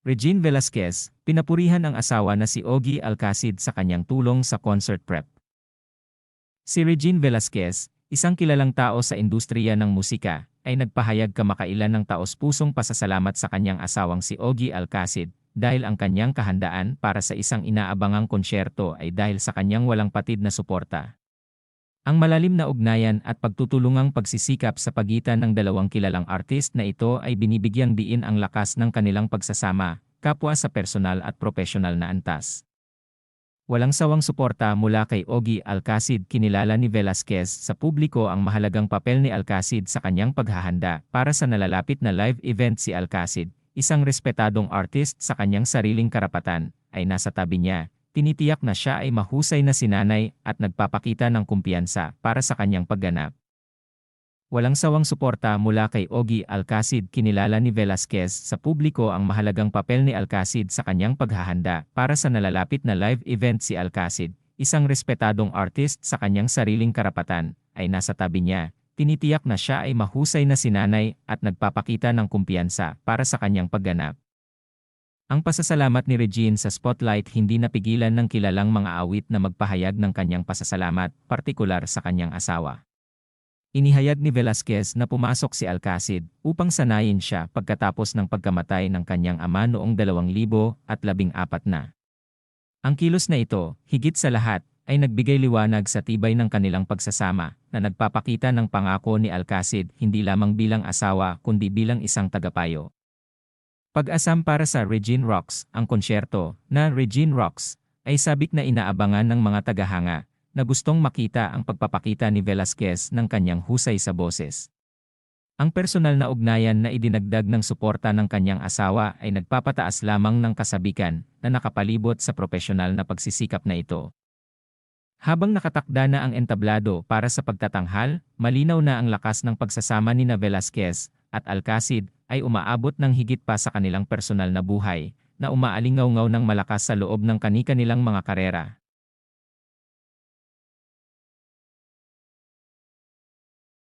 Regine Velasquez, pinapurihan ang asawa na si Ogie Alcacid sa kanyang tulong sa concert prep. Si Regine Velasquez, isang kilalang tao sa industriya ng musika, ay nagpahayag kamakailan ng taos-pusong pasasalamat sa kanyang asawang si Ogie Alcacid dahil ang kanyang kahandaan para sa isang inaabangang konsyerto ay dahil sa kanyang walang patid na suporta. Ang malalim na ugnayan at pagtutulungang pagsisikap sa pagitan ng dalawang kilalang artist na ito ay binibigyang diin ang lakas ng kanilang pagsasama, kapwa sa personal at profesional na antas. Walang sawang suporta mula kay Ogie Alcacid kinilala ni Velasquez sa publiko ang mahalagang papel ni Alcacid sa kanyang paghahanda para sa nalalapit na live event si Alcacid, isang respetadong artist sa kanyang sariling karapatan, ay nasa tabi niya, tinitiyak na siya ay mahusay na sinanay at nagpapakita ng kumpiyansa para sa kanyang pagganap. Walang sawang suporta mula kay Ogie Alcacid kinilala ni Velasquez sa publiko ang mahalagang papel ni Alcacid sa kanyang paghahanda para sa nalalapit na live event si Alcacid, isang respetadong artist sa kanyang sariling karapatan, ay nasa tabi niya, tinitiyak na siya ay mahusay na sinanay at nagpapakita ng kumpiyansa para sa kanyang pagganap. Ang pasasalamat ni Regine sa spotlight hindi napigilan ng kilalang mga awit na magpahayag ng kanyang pasasalamat, partikular sa kanyang asawa. Inihayag ni Velasquez na pumasok si Alcacid upang sanayin siya pagkatapos ng pagkamatay ng kanyang ama noong 2014 na. Ang kilos na ito, higit sa lahat, ay nagbigay liwanag sa tibay ng kanilang pagsasama na nagpapakita ng pangako ni Alcacid hindi lamang bilang asawa kundi bilang isang tagapayo. Pag-asam para sa Regine Rocks, ang konsyerto na Regine Rocks ay sabik na inaabangan ng mga tagahanga na gustong makita ang pagpapakita ni Velasquez ng kanyang husay sa boses. Ang personal na ugnayan na idinagdag ng suporta ng kanyang asawa ay nagpapataas lamang ng kasabikan na nakapalibot sa profesional na pagsisikap na ito. Habang nakatakda na ang entablado para sa pagtatanghal, malinaw na ang lakas ng pagsasama ni na Velasquez at Alcacid ay umaabot ng higit pa sa kanilang personal na buhay, na umaalingaw-ngaw ng malakas sa loob ng kani-kanilang mga karera.